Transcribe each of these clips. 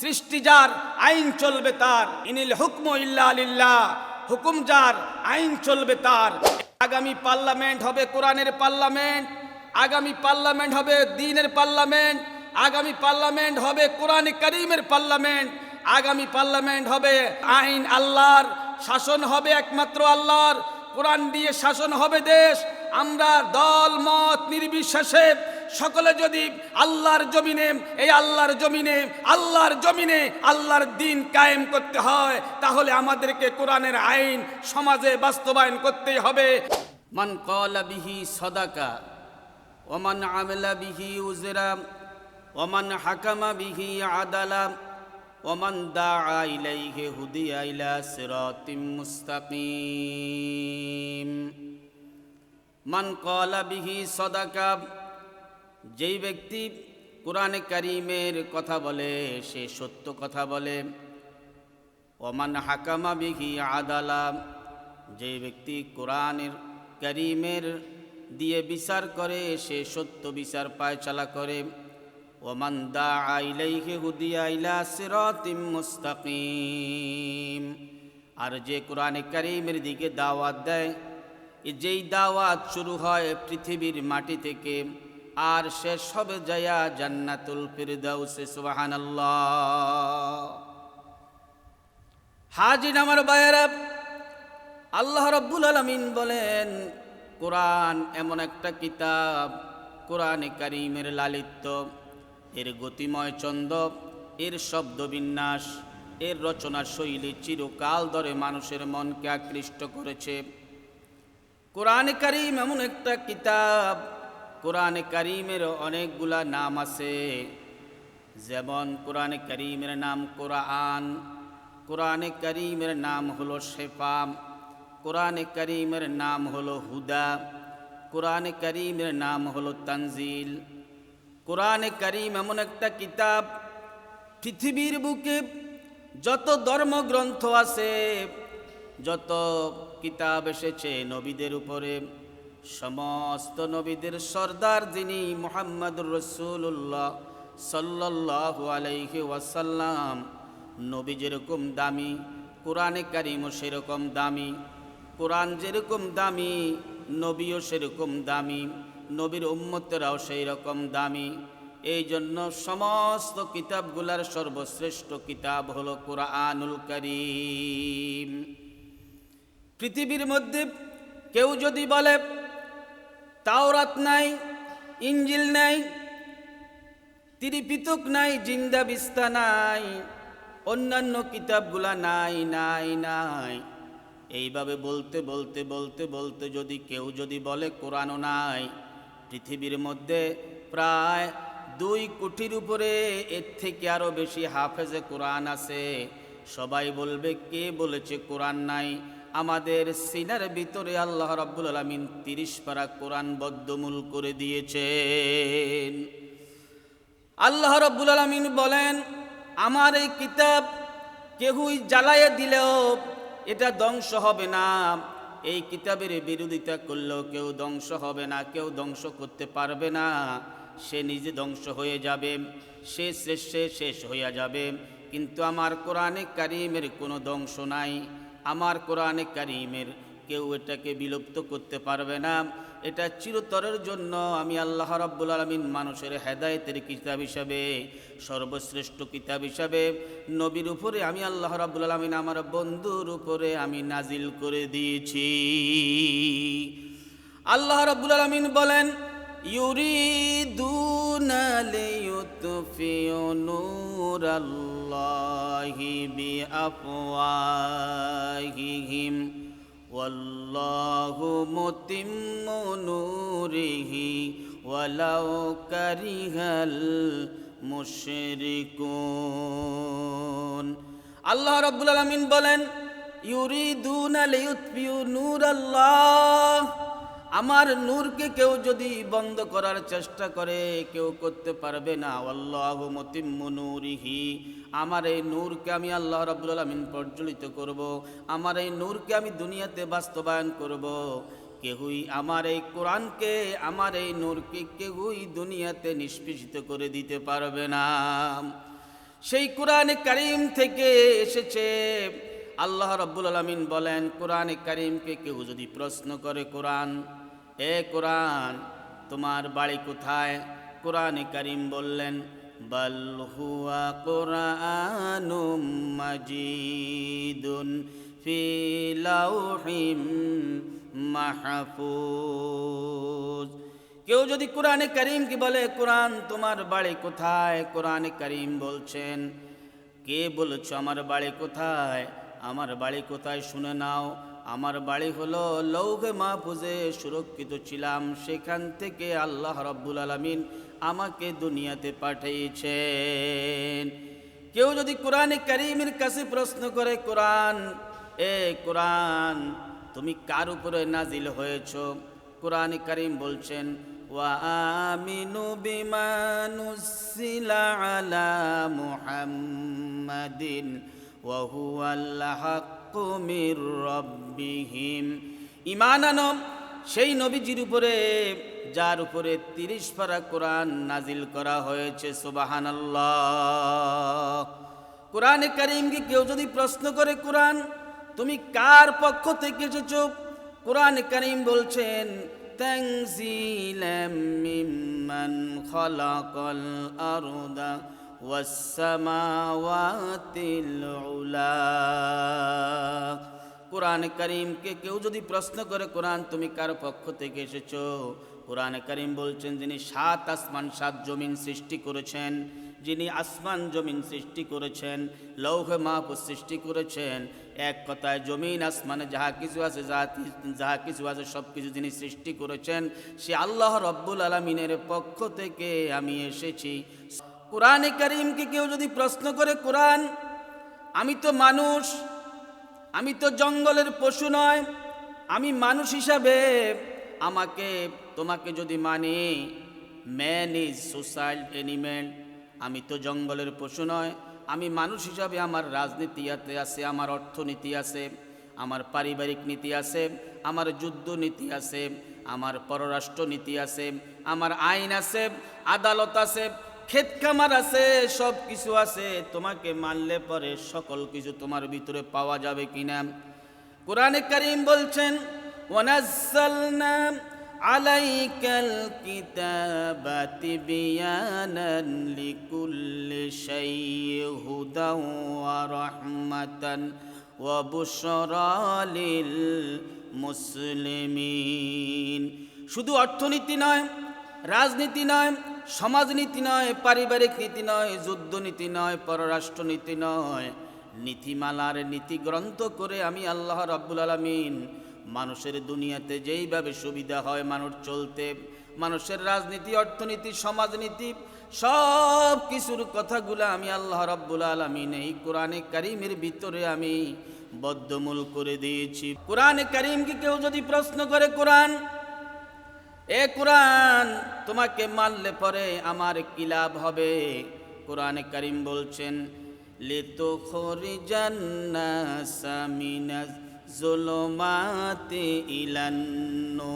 সৃষ্টি যার, আইন চলবে তার। ইনিল হুকম ইল্লা হুকুম যার, আইন চলবে তার। আগামী পার্লামেন্ট হবে কোরআনের পার্লামেন্ট। আগামী পার্লামেন্ট হবে দিনের পার্লামেন্ট। আগামী পার্লামেন্ট হবে কোরআন করিমের পার্লামেন্ট। আগামী পার্লামেন্ট হবে আইন আল্লাহর, শাসন হবে একমাত্র আল্লাহর। কোরআন দিয়ে শাসন হবে দেশ। আমরা দল, মত, নির্বিশেষে সকলে যদি আল্লাহর জমিনে, এই আল্লাহর জমিনে আল্লাহর জমিনে আল্লাহর দিন কায়েম করতে হয়, তাহলে আমাদেরকে কোরআনের আইন সমাজে বাস্তবায়ন করতেই হবে। মান কলা বিহি সদাকা ওমান আমেলা বিহি উজরা ওমান হাকামা বিহি আদালা ওমান দা ইলাইহি হুদিয়া ইলা সিরাতিম মুস্তাকিম। মান কলা বিহি সদাকা। যেই ব্যক্তি কোরআনে কারিমের কথা বলে, সে সত্য কথা বলে। ওমান হাকামা বিহি আদালা। যে ব্যক্তি কোরআনের করিমের দিয়ে বিচার করে, সে সত্য বিচার পায়চালা করে। ওমান দা আইলাইহে হুদিয়া ইলা সিরাতিম মুস্তাকিম। আর যে কোরআনে করিমের দিকে দাওয়াত দেয় যেই দাওয়াত শুরু হয় পৃথিবীর মাটি থেকে, আর শেষ হবে জয়া জান্নাতুল ফিরদাউসে, সুবহানাল্লাহ। হাজিন আমার বায়েরা আল্লাহ রব্বুল আলমিন বলেন, কোরআন এমন একটা কিতাব, কোরআনে কারিমের লালিত্য, এর গতিময় ছন্দ, এর শব্দবিন্যাস এর রচনা শৈলী চিরকাল ধরে মানুষের মনকে আকৃষ্ট করেছে। কোরআনে কারিম এমন একটা কিতাব, কোরআনে কারিমের অনেকগুলা নাম আছে। যেমন কোরআনে কারিমের নাম কোরআন, কোরআনে করিমের নাম হলো শেফাম কোরআনে করিমের নাম হলো হুদা, কোরআনে করিমের নাম হলো তানজিল। কোরআনে করিম এমন একটা কিতাব, পৃথিবীর বুকে যত ধর্মগ্রন্থ আছে, যত কিতাব এসেছে নবীদের উপরে। সমস্ত নবীদের সর্দার যিনি মোহাম্মদুর রসুল্লাহ সাল্লাহ আলাইহি ওয়াসাল্লাম, নবী যেরকম দামি, কোরআনে কারিমও সেরকম দামি, কোরআন যেরকম দামি, নবীও সেরকম দামি, নবীর উম্মতেরাও সেই রকম দামি। এই জন্য সমস্ত কিতাবগুলার সর্বশ্রেষ্ঠ কিতাব হলো কোরআনুল করিম। পৃথিবীর মধ্যে কেউ যদি বলে, তাওরাত নাই, ইঞ্জিল নাই তিরিপিতক নাই, জিন্দা বিস্তা নাই, অন্যান্য কিতাবগুলা নাই নাই নাই। এইভাবে বলতে বলতে বলতে বলতে যদি কেউ যদি বলে, কোরআনও নাই। পৃথিবীর মধ্যে প্রায় দুই কোটির উপরে এর থেকে আরও বেশি হাফেজে কোরআন আছে। সবাই বলবে, কে বলেছে কোরআন নাই? আমাদের সিনার ভিতরে আল্লাহ রাব্বুল আলমিন তিরিশ পারা কোরআন বদ্ধমূল করে দিয়েছেন। আল্লাহ রব্বুল আলমিন বলেন, আমার এই কিতাব কেহুই জ্বালাইয়ে দিলেও এটা ধ্বংস হবে না। এই কিতাবের বিরোধিতা করলেও কেউ ধ্বংস হবে না, কেউ ধ্বংস করতে পারবে না। সে নিজে ধ্বংস হয়ে যাবে, সে শেষে শেষ হইয়া যাবে। কিন্তু আমার কোরআনে কারিমের কোনো ধ্বংস নাই। আমার কোরআনে কারিমের কেউ এটাকে বিলুপ্ত করতে পারবে না। এটা চিরতরের জন্য আমি আল্লাহ রাব্বুল আলমিন মানুষের হেদায়েতের কিতাব হিসাবে, সর্বশ্রেষ্ঠ কিতাব হিসাবে নবীর উপরে আমি আল্লাহ রাব্বুল আলমিন আমার বন্ধুর উপরে আমি নাজিল করে দিয়েছি। আল্লাহ রাব্বুল আলমিন বলেন يريدون ليطفئوا نور الله بأفواههم والله متم نوره ولو كره المشركون আল্লাহ রাব্বুল আলামিন বলেন ইউরিদুনা লিউতফিউ নূরাল্লাহ আমার নূরকে কেউ যদি বন্ধ করার চেষ্টা করে, কেউ করতে পারবে না। আল্লাহ মতিম্মু নূরিহি। আমার এই নূরকে আমি আল্লাহ রাব্বুল আলামিন প্রজ্বলিত করব। আমার এই নূরকে আমি দুনিয়াতে বাস্তবায়ন করব। কেহুই আমার এই কোরআনকে, আমার এই নূরকে কেহুই দুনিয়াতে নিষ্পেষিত করে দিতে পারবে না। সেই কোরআনে কারিম থেকে এসেছে। আল্লাহ রব্বুল আলমিন বলেন, কোরআনে কারিমকে কেউ যদি প্রশ্ন করে, কোরআন এ কোরআন, তোমার বাড়ি কোথায়? কোরআনে করিম বললেন, বল হুয়া কোরআনুম মাজিদুন ফি মাহফুজ। কেউ যদি কোরআনে করিম কি বলে, কোরআন তোমার বাড়ি কোথায়? কোরআনে করিম বলছেন, কে বলেছ আমার বাড়ি কোথায়? আমার বাড়ি কোথায় শুনে নাও। আমার বাড়ি হলো লৌহে মাহফুজে সুরক্ষিত ছিলাম। সেখান থেকে আল্লাহ রব্বুল আলমিন আমাকে দুনিয়াতে পাঠিয়েছেন। কেউ যদি কোরআনে করিমের কাছে প্রশ্ন করে, কোরআন, এ কোরআন, তুমি কার উপরে নাজিল হয়েছ? কোরআন করিম বলছেন ওয়ামিনু বিমানুসিলা আলা মুহাম্মাদিন وهو الحق من ربهم ইমান আনো সেই নবীজির উপরে যার উপরে তিরিশ পারা কোরআন নাজিল করা হয়েছে সুবাহান কোরআনে করিমকে কেউ যদি প্রশ্ন করে কোরআন তুমি কার পক্ষ থেকে এসেছ কোরআন করিম বলছেন تنزيلا ممن خلق الأرض والسماوات العلا কোরআন করিমকে কেউ যদি প্রশ্ন করে, কোরআন, তুমি কার পক্ষ থেকে এসেছ? কোরআন করিম বলছেন, যিনি সাত আসমান, সাত জমিন সৃষ্টি করেছেন, যিনি আসমান, জমিন সৃষ্টি করেছেন, লৌহ মাহফুজ সৃষ্টি করেছেন, এক কথায় জমিন, আসমানে, যাহা কিছু আছে যাহা কিছু আছে, সব কিছু যিনি সৃষ্টি করেছেন, সে আল্লাহ রব্বুল আলমিনের পক্ষ থেকে আমি এসেছি। কোরআনে করিমকে কেউ যদি প্রশ্ন করে, কোরআন, আমি তো মানুষ, আমি তো জঙ্গলের পশু নয়, আমি মানুষ হিসাবে আমাকে, তোমাকে যদি মানি ম্যান ইজ সোশ্যাল এনিমেল আমি তো জঙ্গলের পশু নয়, আমি মানুষ হিসাবে আমার রাজনীতিতে আছে, আমার অর্থনীতি আছে, আমার পারিবারিক নীতি আছে, আমার যুদ্ধ নীতি আছে, আমার পররাষ্ট্র নীতি আছে, আমার আইন আছে, আদালত আছে ক্ষেত খামার আছে সব কিছু আছে, তোমাকে মানলে পরে সকল কিছু তোমার ভিতরে পাওয়া যাবে কিনা? কোরআনে করিম বলছেন, ওয়ানাজ্জালনা আলাইকাল কিতাবা তিবিয়ানান লিকুল্লি শাইইন হুদাও ওয়া রাহমাতান ওয়া বুশরা লিল মুসলিমিন। শুধু অর্থনীতি নয়, রাজনীতি নয় সমাজনীতি নয়, পারিবারিক নীতি নয়, যুদ্ধনীতি নয়, পররাষ্ট্রনীতি নয়। নীতিমালার নীতি গ্রন্থ করে আমি আল্লাহ রাব্বুল আলমিন মানুষের দুনিয়াতে যেইভাবে সুবিধা হয়, মানুষ চলতে, মানুষের রাজনীতি, অর্থনীতি, সমাজনীতি সব কিছুর কথাগুলো আমি আল্লাহ রাব্বুল আলমিন এই কোরআনে কারিমের ভিতরে আমি বদ্ধমূল করে দিয়েছি। কোরআনে কারিমকে কেউ যদি প্রশ্ন করে, কোরআন এ কোরআন, তোমাকে মানলে পরে আমার কি লাভ হবে? কোরআনে করিম বলছেন লিতো খরিজান্নাসামিনাজ জুলুমাতি ইলান্নূর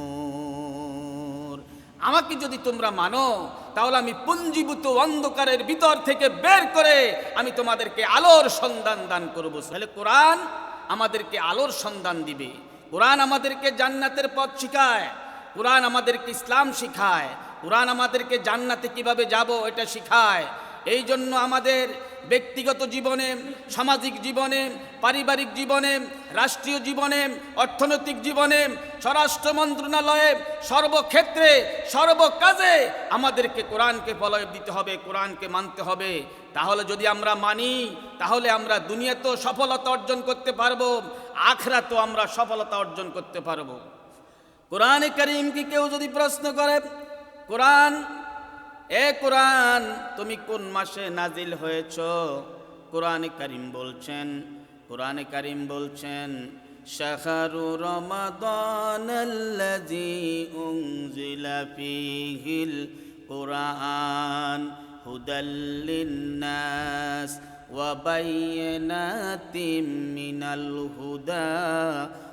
আমাকে যদি তোমরা মানো, তাহলে আমি পুঞ্জীভূত অন্ধকারের ভিতর থেকে বের করে আমি তোমাদেরকে আলোর সন্ধান দান করব। তাহলে কোরআন আমাদেরকে আলোর সন্ধান দিবে। কোরআন আমাদেরকে জান্নাতের পথ শিখায়। কোরআন আমাদেরকে ইসলাম শিখায়, কোরআন আমাদেরকে জান্নাতে কীভাবে যাব এটা শিখায়। এই জন্য আমাদের ব্যক্তিগত জীবনে, সামাজিক জীবনে, পারিবারিক জীবনে, রাষ্ট্রীয় জীবনে, অর্থনৈতিক জীবনে, স্বরাষ্ট্র মন্ত্রণালয়ে সর্বক্ষেত্রে, সর্বকাজে আমাদেরকে কোরআনকে বলয় দিতে হবে, কোরআনকে মানতে হবে। তাহলে যদি আমরা মানি, তাহলে আমরা দুনিয়াতেও সফলতা অর্জন করতে পারব, আখরাতেও আমরা সফলতা অর্জন করতে পারব। কোরআনে করিমকে কেউ যদি প্রশ্ন করে, কোরআন, এ কোরআন, তুমি কোন মাসে নাজিল হয়েছ? কোরআনে করিম বলছেন, কোরআনে করিম বলছেন আল্লাযী উনজিলা ফীহিল কোরআন হুদাল লিন্নাস ওয়া বাইয়িনাতিম মিনাল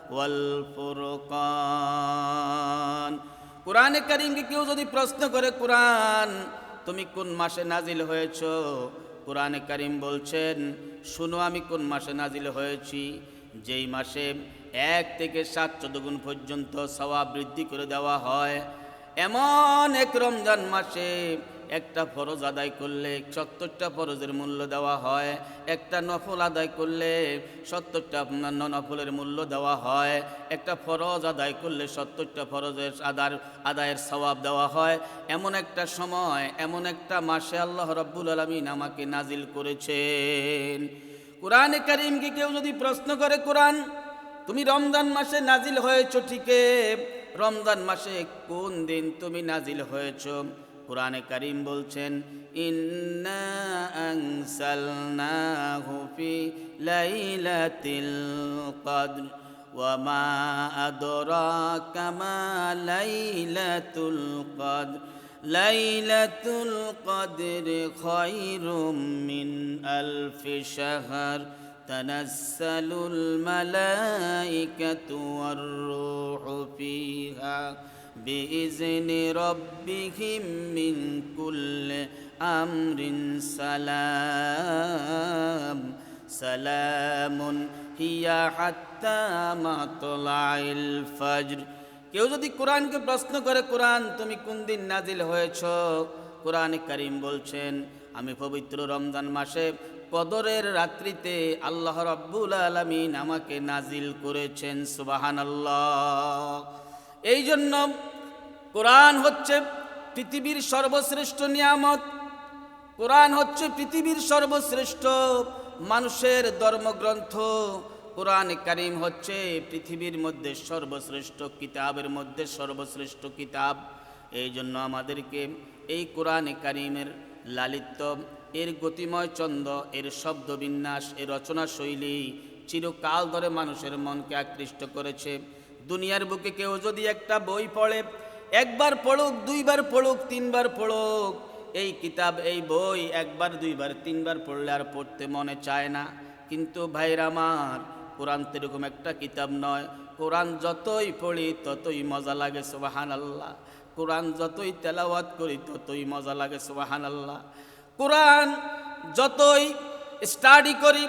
হুদা ওয়াল ফুরকান কোরআনে কারিমকে কেউ যদি প্রশ্ন করে, কোরআন, তুমি কোন মাসে নাজিল হয়েছ? কোরআনে কারিম বলছেন, শুনো, আমি কোন মাসে নাজিল হয়েছি? যেই মাসে এক থেকে সাত চোদ্দ গুণ পর্যন্ত সওয়া বৃদ্ধি করে দেওয়া হয়। এমন এক রমজান মাসে একটা ফরজ আদায় করলে সত্তরটা ফরজের মূল্য দেওয়া হয়, একটা নফল আদায় করলে সত্তরটা অন্যান্য নফলের মূল্য দেওয়া হয়, একটা ফরজ আদায় করলে সত্তরটা ফরজের আদার আদায়ের সওয়াব দেওয়া হয়। এমন একটা সময়, এমন একটা মাসে আল্লাহ রব্বুল আলমিন আমাকে নাজিল করেছেন। কোরআনে কারিমকে কেউ যদি প্রশ্ন করে, কোরআন, তুমি রমজান মাসে নাজিল হয়েছ ঠিকে? রমজান মাসে কোন দিন তুমি নাজিল হয়েছ? কোরআনে কারিম বলছেন ইন্না আনসালনাহু ফি লাইলাতিল কদর ওয়ামা আদরাকা মা লাইলাতুল কদর লাইলাতুল কদর খায়রুম মিন আলফি শাহর تنزل الملائكة والروح فيها بإذن ربهم من كل أمر سلام سلام هي حتى مطلع الفجر কেউ যদি কোরআনকে প্রশ্ন করে কোরআন তুমি কোন দিন নাজিল হয়েছ কোরআনে কারিম বলছেন আমি পবিত্র রমজান মাসে কদরের রাত্রিতে আল্লাহ রব্বুল আলমিন আমাকে নাজিল করেছেন সুবাহান আল্লাহ এই জন্য কোরআন হচ্ছে পৃথিবীর সর্বশ্রেষ্ঠ নিয়ামত। কোরআন হচ্ছে পৃথিবীর সর্বশ্রেষ্ঠ মানুষের ধর্মগ্রন্থ। কোরআন কারিম হচ্ছে পৃথিবীর মধ্যে সর্বশ্রেষ্ঠ কিতাবের মধ্যে সর্বশ্রেষ্ঠ কিতাব। এই জন্য আমাদেরকে এই কোরআন কারিমের লালিত্য, এর গতিময় চন্দ, এর শব্দবিন্যাস, এর রচনা শৈলী চিরকাল ধরে মানুষের মনকে আকৃষ্ট করেছে। দুনিয়ার বুকে কেউ যদি একটা বই পড়ে একবার পড়ুক, দুইবার পড়ুক, তিনবার পড়ুক। এই কিতাব, এই বই একবার, দুইবার, তিনবার পড়লে আর পড়তে মনে চায় না। কিন্তু ভাইরা আমার, কোরআন তো এরকম একটা কিতাব নয়। কোরআন যতই পড়ি, ততই মজা লাগে সোবাহান আল্লাহ কোরআন যতই তেলাওয়াত করি, ততই মজা লাগে সোবাহান আল্লাহ কোরআন যতই স্টাডি করি,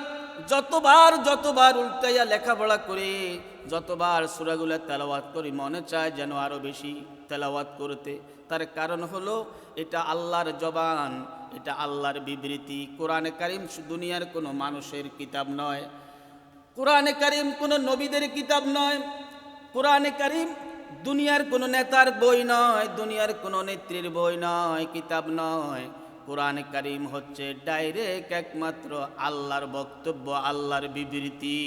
যতবার যতবার উল্টাইয়া লেখাপড়া করি, যতবার সুরাগুলা তেলাওয়াত করি, মনে চায় যেন আরও বেশি। তেলাওয়াত করতে। তার কারণ হলো, এটা আল্লাহর জবান, এটা আল্লাহর বিবৃতি। কোরআনে কারিম দুনিয়ার কোনো মানুষের কিতাব নয়। কোরআনে কারিম কোনো নবীদের কিতাব নয়। কোরআনে কারিম দুনিয়ার কোনো নেতার বই নয়, দুনিয়ার কোনো নেত্রীর বই নয়, কিতাব নয়। কোরআনে কারিম হচ্ছে ডাইরেক্ট একমাত্র আল্লাহর বক্তব্য, আল্লাহর বিবৃতি।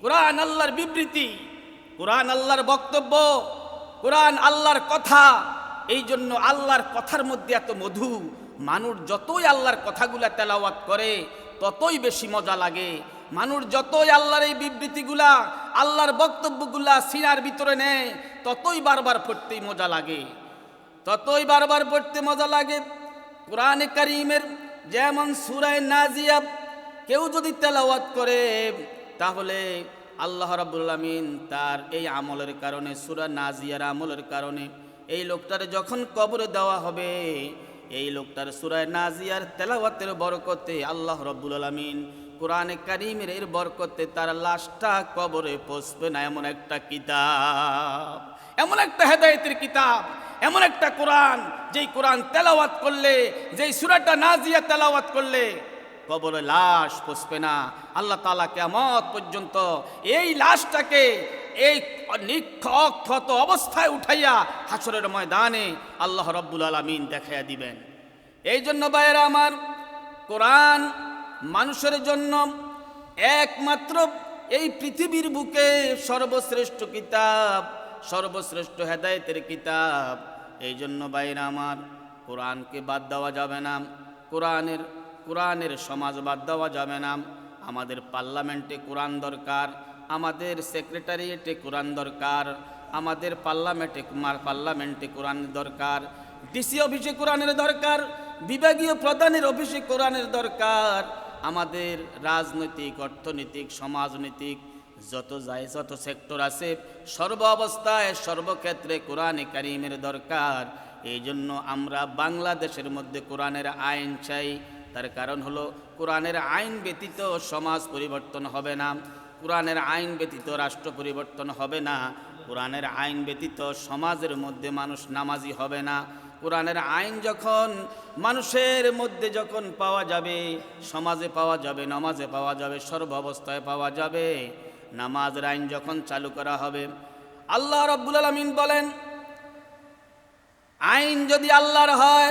কোরআন আল্লাহর বিবৃতি, কোরআন আল্লাহর বক্তব্য। কোরআন আল্লাহর কথা এই জন্য আল্লাহর কথার মধ্যে এত মধু। মানুষ যতই আল্লাহর কথাগুলা তেলাওয়াত করে, ততই বেশি মজা লাগে। মানুষ যতই আল্লাহর এই বিবৃতিগুলা, আল্লাহর বক্তব্যগুলা সিনার ভিতরে নেয়, ততই বারবার পড়তেই মজা লাগে। ততই বারবার পড়তে মজা লাগে। কোরআনে কারিমের যেমন সুরায় নাজিয়াব, কেউ যদি তেলাওয়াত করে, তাহলে আল্লাহ রাবুল আমিন তার এই আমলের কারণে, সুরা নাজিয়ার আমলের কারণে এই লোকটার যখন কবরে দেওয়া হবে, এই লোকটার সুরায় নাজিয়ার তেলাওয়াতের বরকতে আল্লাহ রব্বুল আলমিন কোরআনে কারিমের এর বরকতে তার লাশটা কবরে পৌঁছবে না, এমন একটা কিতাব, এমন একটা হেদায়েতের কিতাব, এমন একটা কোরআন যেই কোরআন তেলাওয়াত করলে, যেই সুরাটা নাজিয়া তেলাওয়াত করলে কবরে লাশ পৌঁছবে না। আল্লাহ তালা কেমত পর্যন্ত এই লাশটাকে এই নিক্ষত অবস্থায় উঠাইয়া হাসরের ময়দানে আল্লাহ রব্বুল আলমিন দেখাইয়া দিবেন। এই জন্য বাইরে আমার, কোরআন মানুষের জন্য একমাত্র এই পৃথিবীর বুকে সর্বশ্রেষ্ঠ কিতাব, সর্বশ্রেষ্ঠ হেদায়েতের কিতাব। এই জন্য বাইরে আমার, কোরআনকে বাদ দেওয়া যাবে না। কোরআনের কোরআনের সমাজ বাদ দেওয়া যাবে না। আমাদের পার্লামেন্টে কোরআন দরকার, আমাদের সেক্রেটারিয়েটে কোরআন দরকার, আমাদের পার্লামেন্টে পার্লামেন্টে কোরআন দরকার, ডিসি অফিসে কোরআনের দরকার, বিভাগীয় প্রধানের অফিসে কোরআনের দরকার। আমাদের রাজনৈতিক, অর্থনৈতিক, সমাজনৈতিক যত যায় যত সেক্টর আছে, সর্ব অবস্থায় সর্বক্ষেত্রে কোরআনে কারিমের দরকার। এই জন্য আমরা বাংলাদেশের মধ্যে কোরআনের আইন চাই তার কারণ হলো কোরআনের আইন ব্যতীত সমাজ পরিবর্তন হবে না, কোরআনের আইন ব্যতীত রাষ্ট্র পরিবর্তন হবে না, কোরআনের আইন ব্যতীত সমাজের মধ্যে মানুষ নামাজি হবে না। কোরআনের আইন যখন মানুষের মধ্যে যখন পাওয়া যাবে, সমাজে পাওয়া যাবে, নামাজে পাওয়া যাবে, সর্ব অবস্থায় পাওয়া যাবে, নামাজের আইন যখন চালু করা হবে, আল্লাহ রব্বুল আলমিন বলেন, আইন যদি আল্লাহর হয়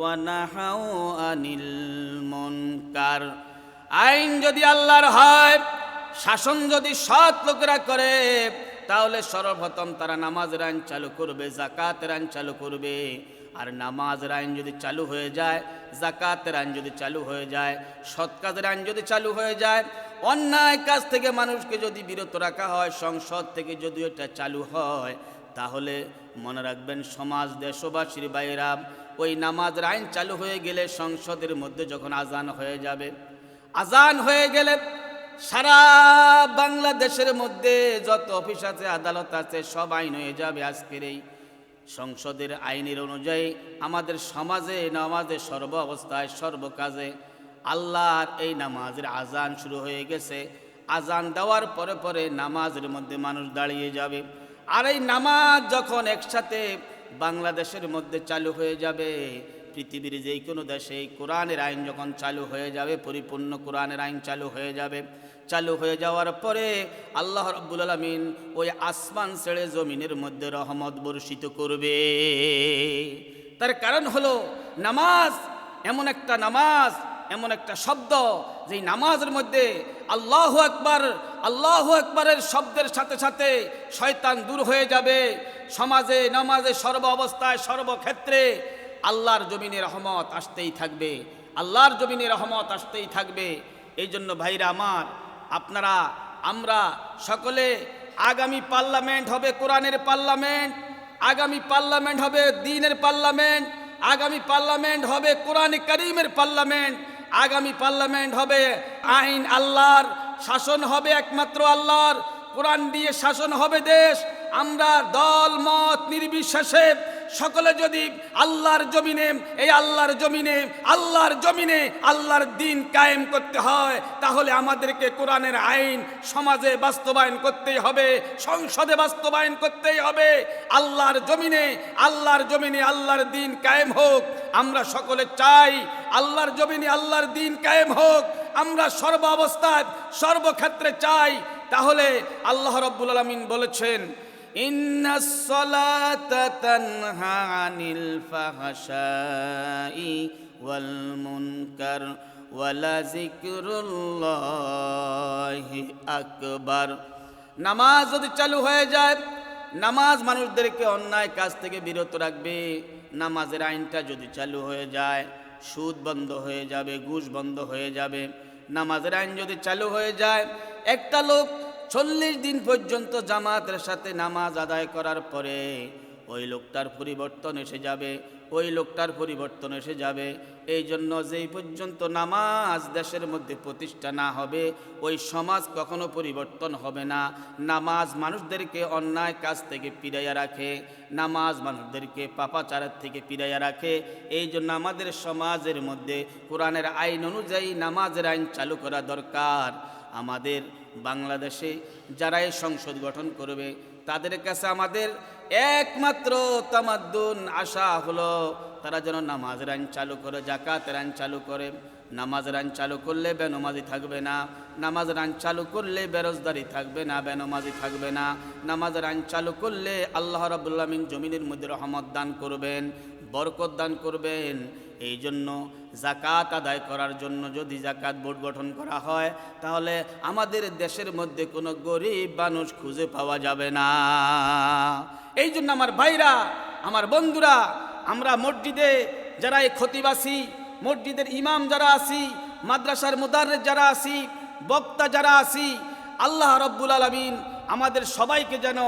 ওয়ানাহাও আনিল মনকার আইন যদি আল্লাহর হয়, শাসন যদি সৎ লোকেরা করে, তাহলে সর্বপ্রথম তারা নামাজ রাইন চালু করবে জাকাত রান চালু করবে। আর নামাজ রাইন যদি চালু হয়ে যায় জাকাত রান যদি চালু হয়ে যায়, সৎ কাজের আইন যদি চালু হয়ে যায়, অন্যায় কাজ থেকে মানুষকে যদি বিরত রাখা হয়, সংসদ থেকে যদি এটা চালু হয়, তাহলে মনে রাখবেন সমাজ, দেশবাসীর বাইরা ওই নামাজের আইন চালু হয়ে গেলে সংসদের মধ্যে যখন আজান হয়ে যাবে, আজান হয়ে গেলে সারা বাংলাদেশের মধ্যে যত অফিস আছে, আদালত আছে, সব আইন হয়ে যাবে আজকের এই সংসদের আইনের অনুযায়ী। আমাদের সমাজে নামাজের সর্ব অবস্থায় সর্বকাজে আল্লাহর এই নামাজের আজান শুরু হয়ে গেছে। আজান দেওয়ার পরে পরে নামাজের মধ্যে মানুষ দাঁড়িয়ে যাবে। আর এই নামাজ যখন একসাথে বাংলাদেশের মধ্যে চালু হয়ে যাবে। পৃথিবীর যে কোনো দেশে এই কোরআনের আইন যখন চালু হয়ে যাবে, পরিপূর্ণ কোরআনের আইন চালু হয়ে যাবে। চালু হয়ে যাওয়ার পরে আল্লাহ রব্বুল আলমিন ওই আসমান ছেড়ে জমিনের মধ্যে রহমত বর্ষিত করবে। তার কারণ হলো নামাজ, এমন একটা নামাজ, এমন একটা শব্দ, যেই নামাজের মধ্যে আল্লাহ একবার আল্লাহ একবারের শব্দের সাথে সাথে শয়তান দূর হয়ে যাবে। সমাজে, নামাজে, সর্ব অবস্থায় সর্বক্ষেত্রে আল্লাহর জমিনে রহমত আসতেই থাকবে। আল্লাহর জমিনে রহমত আসতেই থাকবে। এই জন্য ভাইরা আমার, আপনারা, আমরা সকলে আগামী পার্লামেন্ট হবে কোরআনের পার্লামেন্ট, আগামী পার্লামেন্ট হবে দিনের পার্লামেন্ট, আগামী পার্লামেন্ট হবে কোরআন করিমের পার্লামেন্ট আগামী পার্লামেন্ট হবে। আইন আল্লাহর শাসন হবে একমাত্র আল্লাহর। কোরআন দিয়ে শাসন হবে দেশ। আমরা দল, মত, নির্বিশেষে সকলে যদি আল্লাহর জমিনে, এই আল্লাহর জমিনে আল্লাহর জমিনে আল্লাহর দিন কায়েম করতে হয়, তাহলে আমাদেরকে কোরআনের আইন সমাজে বাস্তবায়ন করতেই হবে, সংসদে বাস্তবায়ন করতেই হবে। আল্লাহর জমিনে আল্লাহর জমিনে আল্লাহর দিন কায়েম হোক। আমরা সকলে চাই আল্লাহর জমিনে আল্লাহর দিন কায়েম হোক। আমরা সর্ব অবস্থায় সর্বক্ষেত্রে চাই। তাহলে আল্লাহ রব্বুল আলমিন বলেছেন إن الصلاة تنهى عن الفحشاء والمنكر ولذكر الله أكبر নামাজ যদি চালু হয়ে যায় নামাজ মানুষদেরকে অন্যায় কাজ থেকে বিরত রাখবে নামাজের আইনটা যদি চালু হয়ে যায় সুদ বন্ধ হয়ে যাবে ঘুষ বন্ধ হয়ে যাবে নামাজের আইন যদি চালু হয়ে যায় একটা লোক চল্লিশ দিন পর্যন্ত জামাতের সাথে নামাজ আদায় করার পরে ওই লোকটার পরিবর্তন এসে যাবে, ওই লোকটার পরিবর্তন এসে যাবে। এই জন্য যেই পর্যন্ত নামাজ দেশের মধ্যে প্রতিষ্ঠা না হবে, ওই সমাজ কখনো পরিবর্তন হবে না। নামাজ মানুষদেরকে অন্যায় কাজ থেকে পিড়াইয়া রাখে, নামাজ মানুষদেরকে পাপাচারের থেকে পিড়াইয়া রাখে। এই জন্য আমাদের সমাজের মধ্যে কোরআনের আইন অনুযায়ী নামাজের আইন চালু করা দরকার। আমাদের বাংলাদেশে যারা এই সংসদ গঠন করবে, তাদের কাছে আমাদের একমাত্র তামাদ্দুন আশা হলো, তারা যেন নামাজের আইন চালু করে জাকাতের আইন চালু করে। নামাজের আইন চালু করলে বেনমাজি থাকবে না নামাজের আইন চালু করলে বেরোজগারি থাকবে না, বেনমাজি থাকবে না। নামাজের আইন চালু করলে আল্লাহ রাবুল্লামিন জমিনের মধ্যে রহমত দান করবেন, বরকত দান করবেন। এই জন্য জাকাত আদায় করার জন্য যদি জাকাত বোর্ড গঠন করা হয়, তাহলে আমাদের দেশের মধ্যে কোনো গরিব মানুষ খুঁজে পাওয়া যাবে না। এই জন্য আমার ভাইরা, আমার বন্ধুরা, আমরা মসজিদে যারা এই ক্ষতিবাসী, মসজিদের ইমাম যারা আছি, মাদ্রাসার মুদারের যারা আছি, বক্তা যারা আছি, আল্লাহ রব্বুল আলমিন আমাদের সবাইকে যেন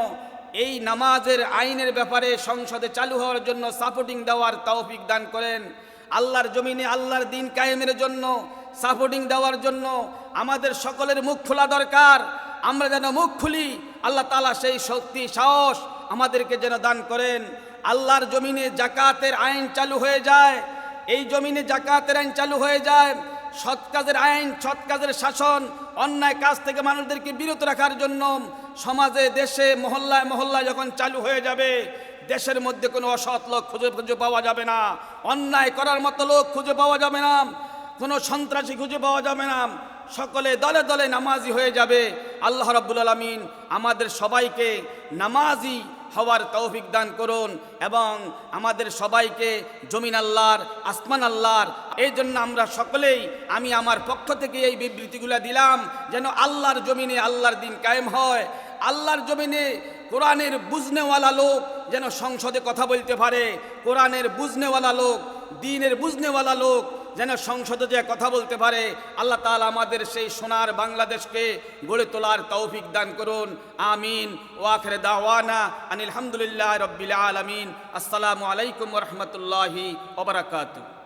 এই নামাজের আইনের ব্যাপারে সংসদে চালু হওয়ার জন্য সাপোর্টিং দেওয়ার তৌফিক দান করেন। আল্লাহর জমিনে আল্লাহর দিন কায়েমের জন্য সাপোর্টিং দেওয়ার জন্য আমাদের সকলের মুখ খোলা দরকার। আমরা যেন মুখ খুলি, আল্লাহ তালা সেই শক্তি, সাহস আমাদেরকে যেন দান করেন। আল্লাহর জমিনে জাকাতের আইন চালু হয়ে যায়। এই জমিনে জাকাতের আইন চালু হয়ে যায়। সৎ কাজের আইন, সৎ কাজের শাসন, অন্যায় কাজ থেকে মানুষদেরকে বিরত রাখার জন্য সমাজে, দেশে, মহল্লায় মহল্লায় যখন চালু হয়ে যাবে দেশের মধ্যে কোনো অসৎ লোক খুঁজে খুঁজে পাওয়া যাবে না। অন্যায় করার মতো লোক খুঁজে পাওয়া যাবে না। কোনো সন্ত্রাসী খুঁজে পাওয়া যাবে না। সকলে দলে দলে নামাজি হয়ে যাবে। আল্লাহ রাব্বুল আলমিন আমাদের সবাইকে নামাজি হওয়ার তৌফিক দান করুন এবং আমাদের সবাইকে জমিন আল্লাহর, আসমান আল্লাহর, এই জন্য আমরা সকলেই, আমি আমার পক্ষ থেকে এই বিবৃতিগুলো দিলাম যেন আল্লাহর জমিনে আল্লাহর দিন কায়েম হয়। আল্লাহর জমিনে কোরআনের বুঝনেওয়ালা লোক যেন সংসদে কথা বলতে পারে, কোরআনের বুঝনেওয়ালা লোক, দিনের বুঝনেওয়ালা লোক যেন সংসদে যে কথা বলতে পারে। আল্লাহ তাআলা আমাদের সেই সোনার বাংলাদেশকে গড়ে তোলার তৌফিক দান করুন। আমিন। ওয়াখরে দাওয়ানা আনিল হামদুলিল্লাহ রব্বিল আলামিন। আসসালামু আলাইকুম রহমতুল্লাহি ওবরাকাতু